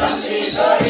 Santo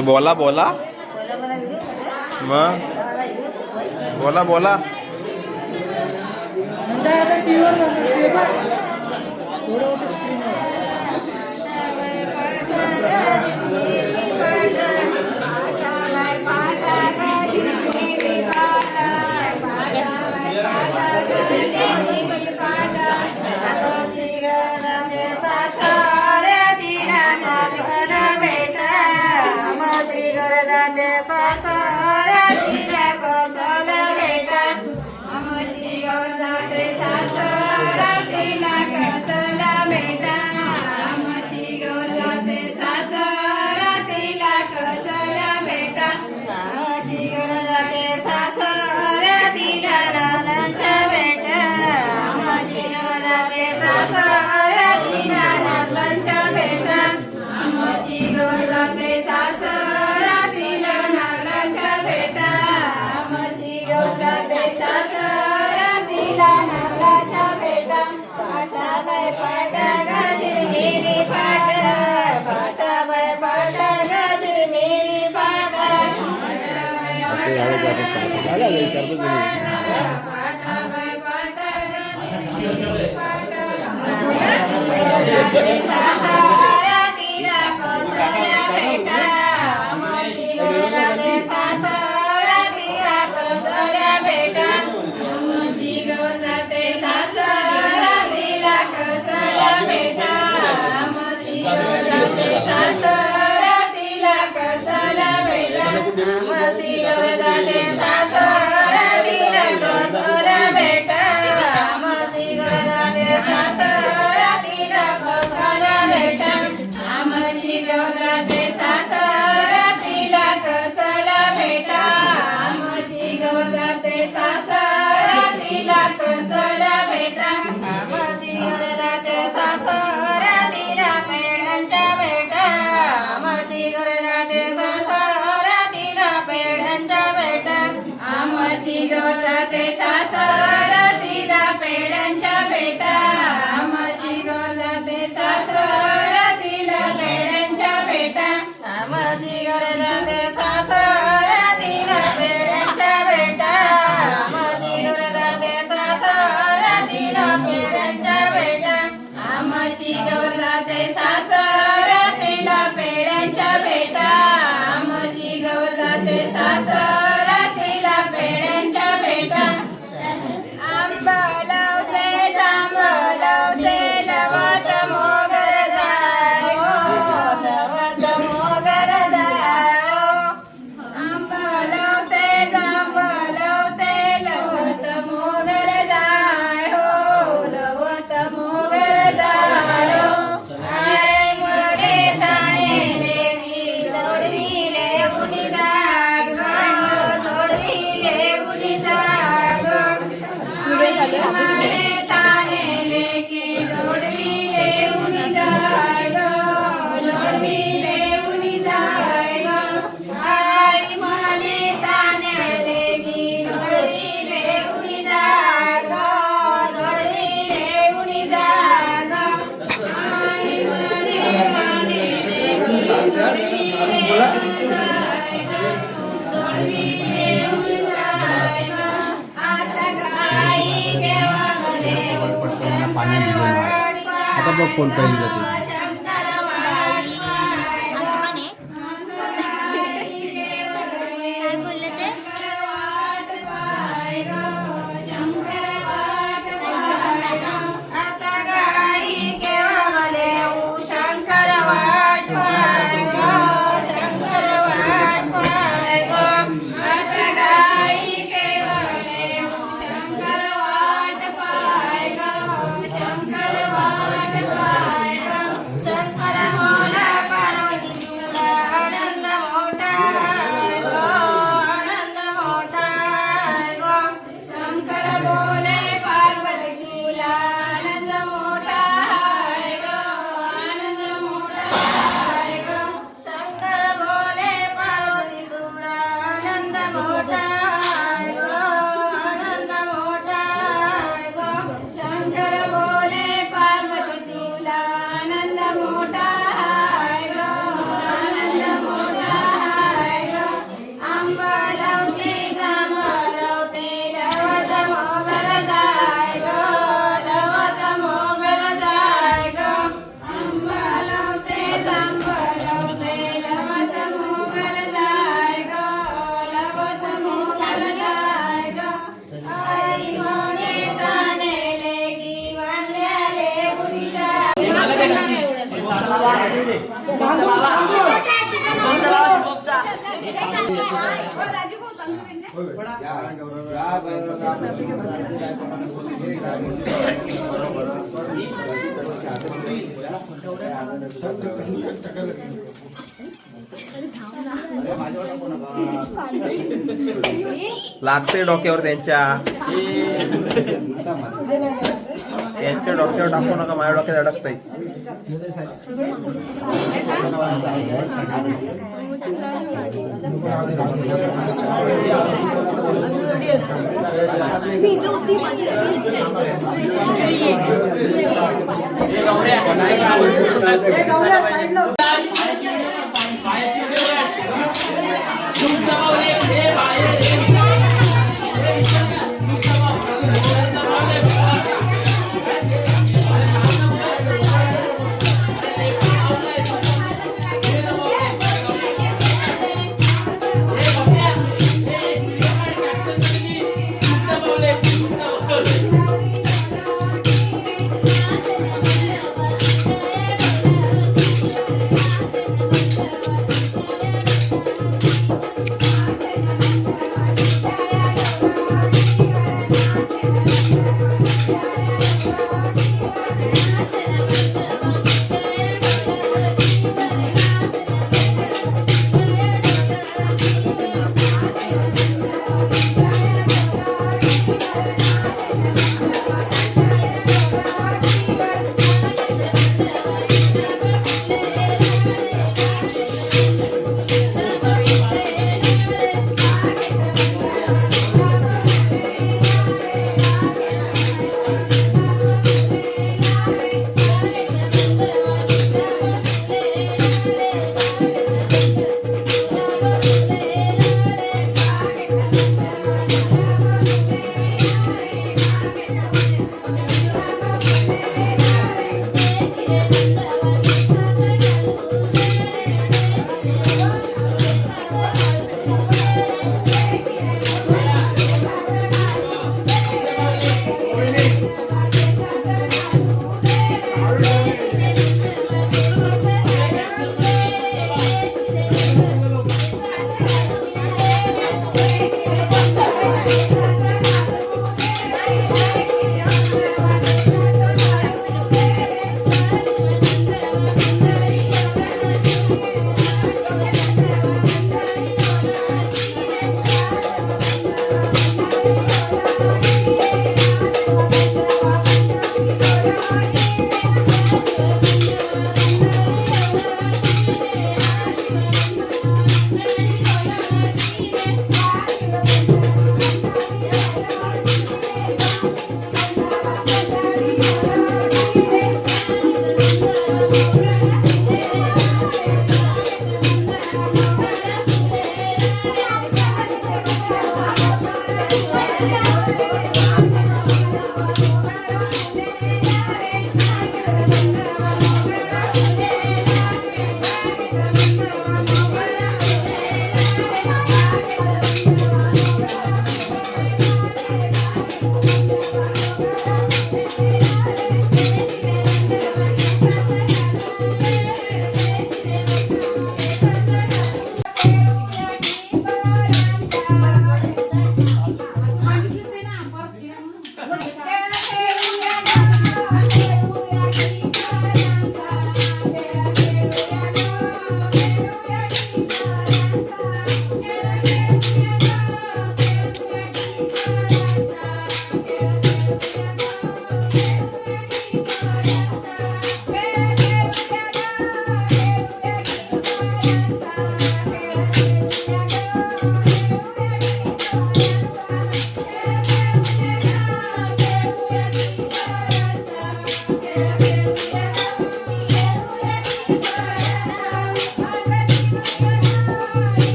हे बोला बोला. मग बोला बोला. Ya, ya, ya, বা ফল পাইলে যাতে लागते डोक्यावर त्यांच्या. यांच्या डॉक्टर टाकू नका माझ्या डॉक्टर अडकताय साईडला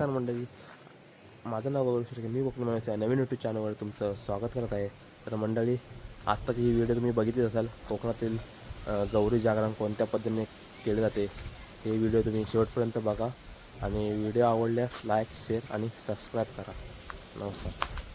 नमस्कार मंडळी. माझं नाव गौरव शिर्के. मी कोकण मनाच्या नवीन यूट्यूब चॅनलवर तुमचं स्वागत करत आहे. तर मंडळी आत्ताची ही व्हिडिओ तुम्ही बघितली असाल कोकणातील गौरी जागरण कोणत्या पद्धतीने केले जाते हे व्हिडिओ तुम्ही शेवटपर्यंत बघा आणि व्हिडिओ आवडल्यास लाईक शेअर आणि सबस्क्राईब करा. नमस्कार.